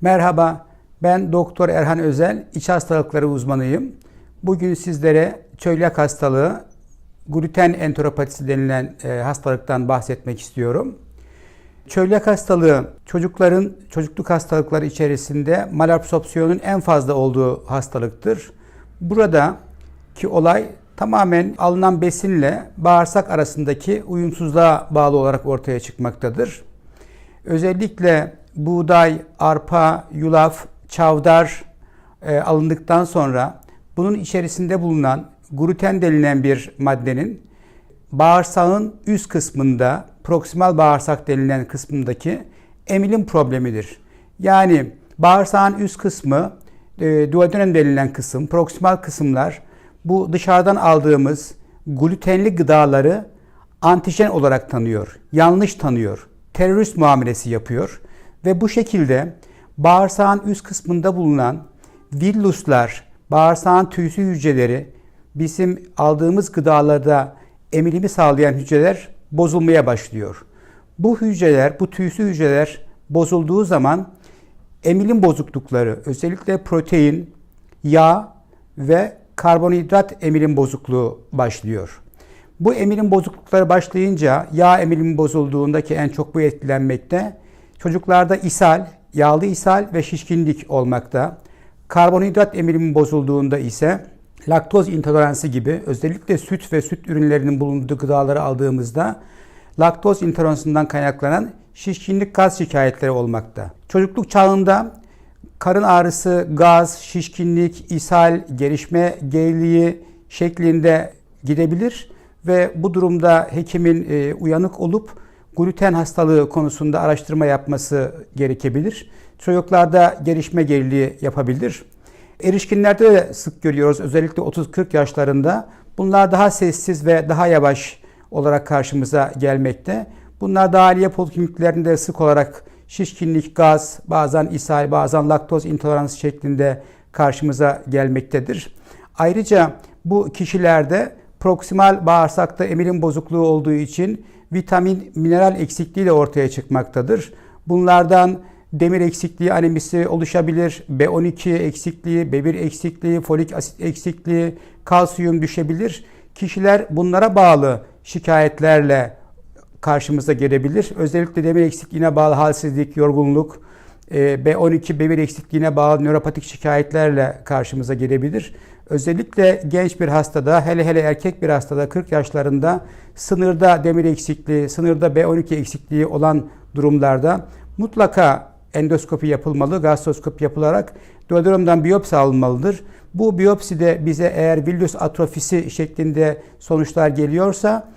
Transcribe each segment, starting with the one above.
Merhaba, ben Doktor Erhan Özel, iç hastalıkları uzmanıyım. Bugün sizlere çölyak hastalığı, gluten enteropatisi denilen e, hastalıktan bahsetmek istiyorum. Çölyak hastalığı çocukların çocukluk hastalıkları içerisinde malabsorpsiyonun en fazla olduğu hastalıktır. Burada ki olay tamamen alınan besinle bağırsak arasındaki uyumsuzluğa bağlı olarak ortaya çıkmaktadır. Özellikle buğday, arpa, yulaf, çavdar e, alındıktan sonra bunun içerisinde bulunan gluten denilen bir maddenin bağırsağın üst kısmında, proksimal bağırsak denilen kısmındaki emilim problemidir. Yani bağırsağın üst kısmı, e, duodenem denilen kısım, proksimal kısımlar bu dışarıdan aldığımız glutenli gıdaları antijen olarak tanıyor, yanlış tanıyor, terörist muamelesi yapıyor ve bu şekilde bağırsağın üst kısmında bulunan villuslar, bağırsağın tüysü hücreleri bizim aldığımız gıdalarda emilimi sağlayan hücreler bozulmaya başlıyor. Bu hücreler, bu tüysü hücreler bozulduğu zaman emilim bozuklukları, özellikle protein, yağ ve karbonhidrat emilim bozukluğu başlıyor. Bu emilim bozuklukları başlayınca yağ emilimi bozulduğunda ki en çok bu etkilenmekte. Çocuklarda ishal, yağlı ishal ve şişkinlik olmakta. Karbonhidrat emilimi bozulduğunda ise laktoz intoleransı gibi özellikle süt ve süt ürünlerinin bulunduğu gıdaları aldığımızda laktoz intoleransından kaynaklanan şişkinlik gaz şikayetleri olmakta. Çocukluk çağında karın ağrısı, gaz, şişkinlik, ishal, gelişme geriliği şeklinde gidebilir ve bu durumda hekimin e, uyanık olup gluten hastalığı konusunda araştırma yapması gerekebilir. Çocuklarda gelişme geriliği yapabilir. Erişkinlerde de sık görüyoruz özellikle 30-40 yaşlarında. Bunlar daha sessiz ve daha yavaş olarak karşımıza gelmekte. Bunlar dahiliye polikliniklerinde sık olarak şişkinlik, gaz, bazen ishal, bazen laktoz intoleransı şeklinde karşımıza gelmektedir. Ayrıca bu kişilerde proksimal bağırsakta emilim bozukluğu olduğu için vitamin, mineral eksikliği de ortaya çıkmaktadır. Bunlardan demir eksikliği anemisi oluşabilir, B12 eksikliği, B1 eksikliği, folik asit eksikliği, kalsiyum düşebilir. Kişiler bunlara bağlı şikayetlerle karşımıza gelebilir. Özellikle demir eksikliğine bağlı halsizlik, yorgunluk, B12, B1 eksikliğine bağlı nöropatik şikayetlerle karşımıza gelebilir. Özellikle genç bir hastada, hele hele erkek bir hastada 40 yaşlarında sınırda demir eksikliği, sınırda B12 eksikliği olan durumlarda mutlaka endoskopi yapılmalı, gastroskopi yapılarak duodenumdan biyopsi alınmalıdır. Bu biyopside bize eğer villus atrofisi şeklinde sonuçlar geliyorsa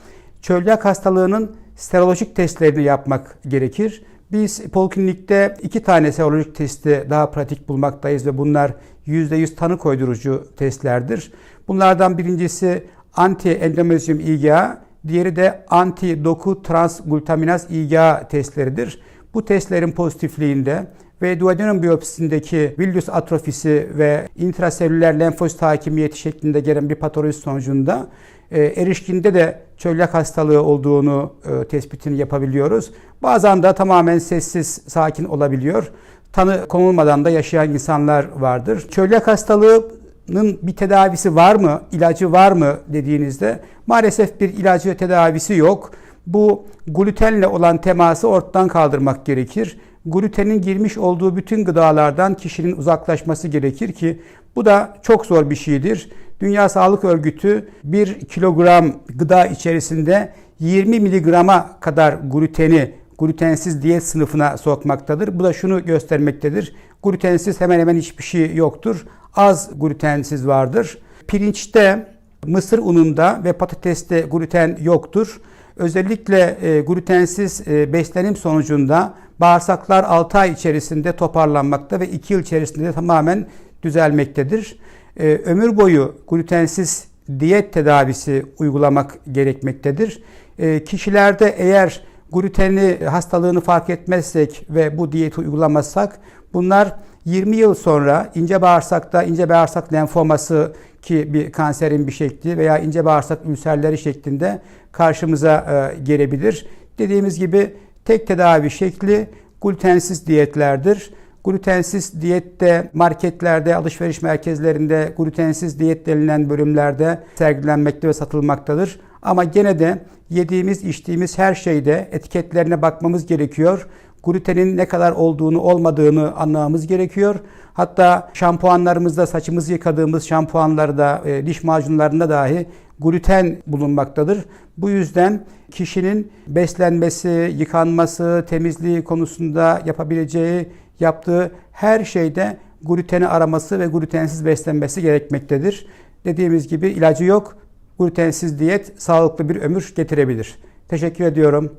çölyak hastalığının serolojik testlerini yapmak gerekir. Biz poliklinikte iki tane serolojik testi daha pratik bulmaktayız ve bunlar %100 tanı koydurucu testlerdir. Bunlardan birincisi anti endomezyum IgA, diğeri de anti doku transglutaminaz IgA testleridir. Bu testlerin pozitifliğinde ve duodenum biyopsisindeki villus atrofisi ve intraselüler lenfosit hakimiyeti şeklinde gelen bir patoloji sonucunda e, erişkinde de çölyak hastalığı olduğunu e, tespitini yapabiliyoruz. Bazen de tamamen sessiz, sakin olabiliyor. Tanı konulmadan da yaşayan insanlar vardır. Çölyak hastalığının bir tedavisi var mı, ilacı var mı dediğinizde maalesef bir ilacı tedavisi yok. Bu glutenle olan teması ortadan kaldırmak gerekir. Glutenin girmiş olduğu bütün gıdalardan kişinin uzaklaşması gerekir ki bu da çok zor bir şeydir. Dünya Sağlık Örgütü 1 kilogram gıda içerisinde 20 miligrama kadar gluteni glutensiz diyet sınıfına sokmaktadır. Bu da şunu göstermektedir. Glutensiz hemen hemen hiçbir şey yoktur. Az glutensiz vardır. Pirinçte, mısır ununda ve patateste gluten yoktur. Özellikle e, glutensiz e, beslenim sonucunda bağırsaklar 6 ay içerisinde toparlanmakta ve 2 yıl içerisinde de tamamen düzelmektedir. E, ömür boyu glutensiz diyet tedavisi uygulamak gerekmektedir. E, kişilerde eğer gluteni hastalığını fark etmezsek ve bu diyeti uygulamazsak bunlar 20 yıl sonra ince bağırsakta ince bağırsak lenfoması ki bir kanserin bir şekli veya ince bağırsak ülserleri şeklinde karşımıza e, gelebilir. Dediğimiz gibi tek tedavi şekli glutensiz diyetlerdir. Glutensiz diyette marketlerde, alışveriş merkezlerinde glutensiz diyet denilen bölümlerde sergilenmekte ve satılmaktadır. Ama gene de yediğimiz, içtiğimiz her şeyde etiketlerine bakmamız gerekiyor. Glutenin ne kadar olduğunu, olmadığını anlamamız gerekiyor. Hatta şampuanlarımızda, saçımızı yıkadığımız şampuanlarda, e, diş macunlarında dahi gluten bulunmaktadır. Bu yüzden kişinin beslenmesi, yıkanması, temizliği konusunda yapabileceği, yaptığı her şeyde gluteni araması ve glutensiz beslenmesi gerekmektedir. Dediğimiz gibi ilacı yok. Glutensiz diyet sağlıklı bir ömür getirebilir. Teşekkür ediyorum.